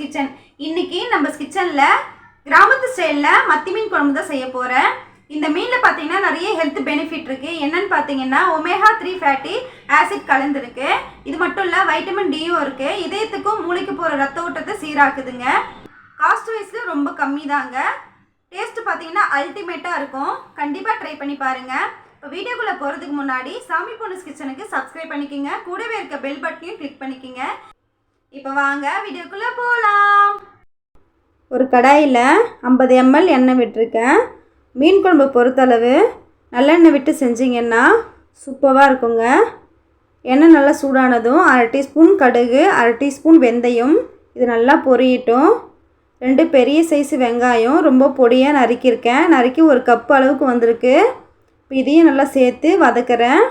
Kitchen இன்னைக்கு நம்ம கிச்சனில் கிராமத்து ஸ்டைலில் மத்தி மீன் குழம்பு தான் செய்ய போகிறேன் இந்த மீனில் பார்த்தீங்கன்னா நிறைய ஹெல்த் பெனிஃபிட் இருக்குது என்னன்னு பார்த்தீங்கன்னா ஒமேகா த்ரீ ஃபேட்டி ஆசிட் கலந்துருக்கு. இது மட்டும் இல்லை வைட்டமின் டியும் இருக்குது இதயத்துக்கும் மூளைக்கு போகிற ரத்த ஓட்டத்தை சீராக்குதுங்க. காஸ்ட் வைஸில் ரொம்ப கம்மி தாங்க டேஸ்ட் பார்த்தீங்கன்னா அல்டிமேட்டாக இருக்கும். கண்டிப்பாக ட்ரை பண்ணி பாருங்கள் இப்போ வீடியோக்குள்ளே போகிறதுக்கு முன்னாடி சாமி பொண்ணு கிச்சனுக்கு சப்ஸ்கிரைப் பண்ணிக்கோங்க. கூடவே இருக்க பெல் பட்டனையும் கிளிக் பண்ணிக்கோங்க. இப்போ வாங்க வீடியோக்குள்ளே போகலாம். ஒரு கடாயில் ஐம்பது எம்எல் எண்ணெய் விட்டுருக்கேன். மீன் குழம்பு பொறுத்தளவு நல்லெண்ணெய் விட்டு செஞ்சிங்கன்னா சூப்பராக இருக்குங்க. எண்ணெய் நல்லா சூடானதும் அரை டீஸ்பூன் கடுகு அரை டீஸ்பூன் வெந்தயம் இது நல்லா பொரியட்டும். ரெண்டு பெரிய சைஸ் வெங்காயம் ரொம்ப பொடியாக நறுக்கியிருக்கேன். நறுக்கி ஒரு கப் அளவுக்கு வந்திருக்கு. இப்போ இதையும் நல்லா சேர்த்து வதக்குறேன்.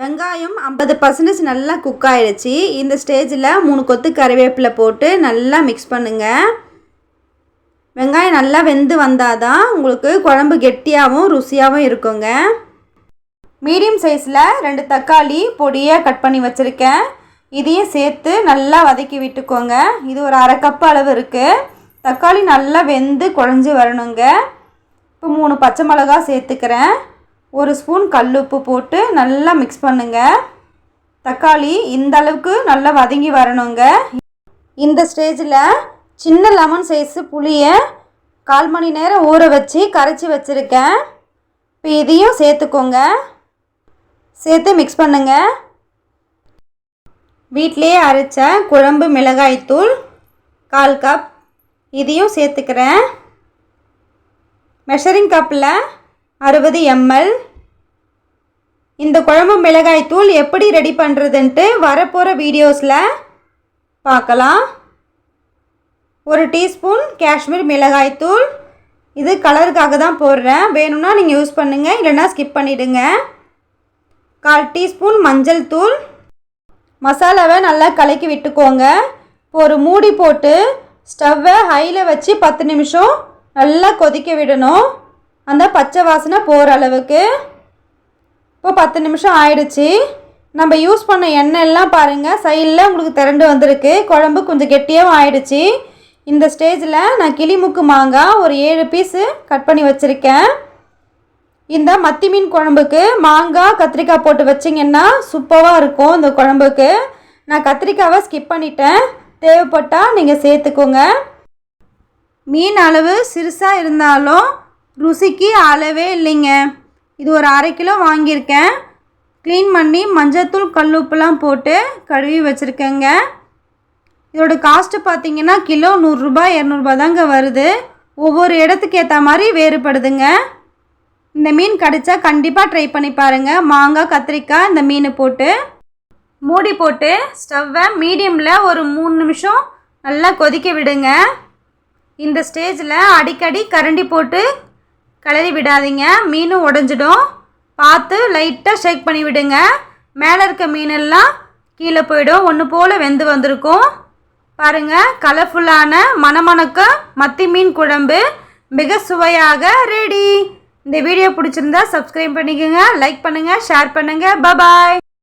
வெங்காயம் ஐம்பது பர்சன்டேஜ் நல்லா குக் ஆகிடுச்சி இந்த ஸ்டேஜில் மூணு கொத்து கருவேப்பிலை போட்டு நல்லா மிக்ஸ் பண்ணுங்கள் வெங்காயம் நல்லா வெந்து வந்தால் தான் உங்களுக்கு குழம்பு கெட்டியாகவும் ருசியாகவும் இருக்குங்க. மீடியம் சைஸில் ரெண்டு தக்காளி பொடியாக கட் பண்ணி வச்சுருக்கேன். இதையும் சேர்த்து நல்லா வதக்கி விட்டுக்கோங்க. இது ஒரு அரை கப் அளவு இருக்குது தக்காளி நல்லா வெந்து குழஞ்சி வரணுங்க. இப்போ மூணு பச்சை மிளகா சேர்த்துக்கிறேன். ஒரு ஸ்பூன் கல்லுப்பு போட்டு நல்லா மிக்ஸ் பண்ணுங்கள் தக்காளி இந்த அளவுக்கு நல்லா வதங்கி வரணுங்க. இந்த ஸ்டேஜில் சின்ன லெமன் சைஸு புளியை கால் மணி நேரம் ஊற வச்சு கரைச்சி வச்சுருக்கேன். இப்போ இதையும் சேர்த்துக்கோங்க. சேர்த்து மிக்ஸ் பண்ணுங்க. வீட்டிலையே அரைச்ச குழம்பு மிளகாய்த்தூள் கால் கப் இதையும் சேர்த்துக்கிறேன். மெஷரிங் கப்பில் அறுபது எம்எல். இந்த குழம்பு மிளகாய் தூள் எப்படி ரெடி பண்ணுறதுன்ட்டு வரப்போகிற வீடியோஸில் பார்க்கலாம் ஒரு டீஸ்பூன் காஷ்மீர் மிளகாய் தூள். இது கலருக்காக தான் போடுறேன். வேணும்னா நீங்கள் யூஸ் பண்ணுங்கள் இல்லைன்னா ஸ்கிப் பண்ணிவிடுங்க கால் டீஸ்பூன் மஞ்சள் தூள். மசாலாவை நல்லா கலக்கி விட்டுக்கோங்க. ஒரு மூடி போட்டு ஸ்டவ்வை ஹையில் வச்சு பத்து நிமிஷம் நல்லா கொதிக்க விடணும். அந்த பச்சை வாசனை போகிற அளவுக்கு. இப்போ பத்து நிமிஷம் ஆயிடுச்சு. நம்ம யூஸ் பண்ண எண்ணெய் எல்லாம் பாருங்கள் சைடில் உங்களுக்கு திரண்டு வந்திருக்கு. குழம்பு கொஞ்சம் கெட்டியாகவும் ஆயிடுச்சு. இந்த ஸ்டேஜில் நான் கிளிமுக்கு மாங்காய் ஒரு ஏழு பீஸு கட் பண்ணி வச்சுருக்கேன். இந்த மத்தி மீன் குழம்புக்கு மாங்காய் கத்திரிக்காய் போட்டு வச்சிங்கன்னா சூப்பராக இருக்கும் இந்த குழம்புக்கு. நான் கத்திரிக்காவை ஸ்கிப் பண்ணிட்டேன். தேவைப்பட்டால் நீங்கள் சேர்த்துக்கோங்க. மீன் அளவு சிறுசாக இருந்தாலும் ருசிக்கு அளவே இல்லைங்க. இது ஒரு அரை கிலோ வாங்கியிருக்கேன். க்ளீன் பண்ணி மஞ்சத்தூள் கல்லுப்புலாம் போட்டு கழுவி வச்சுருக்கேங்க. இதோட காஸ்ட்டு பார்த்தீங்கன்னா கிலோ நூறுரூபா இரநூறுபா தாங்க வருது. ஒவ்வொரு இடத்துக்கு ஏற்ற மாதிரி வேறுபடுதுங்க. இந்த மீன் கடிச்சா கண்டிப்பாக ட்ரை பண்ணி பாருங்கள் மாங்காய் கத்திரிக்காய் இந்த மீன் போட்டு மூடி போட்டு ஸ்டவ்வை மீடியமில் ஒரு மூணு நிமிஷம் நல்லா கொதிக்க விடுங்க. இந்த ஸ்டேஜில் அடிக்கடி கரண்டி போட்டு கிளறி விடாதீங்க. மீனும் உடஞ்சிடும். பார்த்து லைட்டாக ஷேக் பண்ணி விடுங்க. மேலே இருக்க மீனெல்லாம் கீழே போயிடும். ஒன்று போல் வெந்து வந்திருக்கும். பாருங்கள் கலர்ஃபுல்லான மணமணக்க மத்தி மீன் குழம்பு மிக சுவையாக ரெடி இந்த வீடியோ பிடிச்சிருந்தா சப்ஸ்கிரைப் பண்ணிக்கோங்க லைக் பண்ணுங்கள் ஷேர் பண்ணுங்கள் பபாய்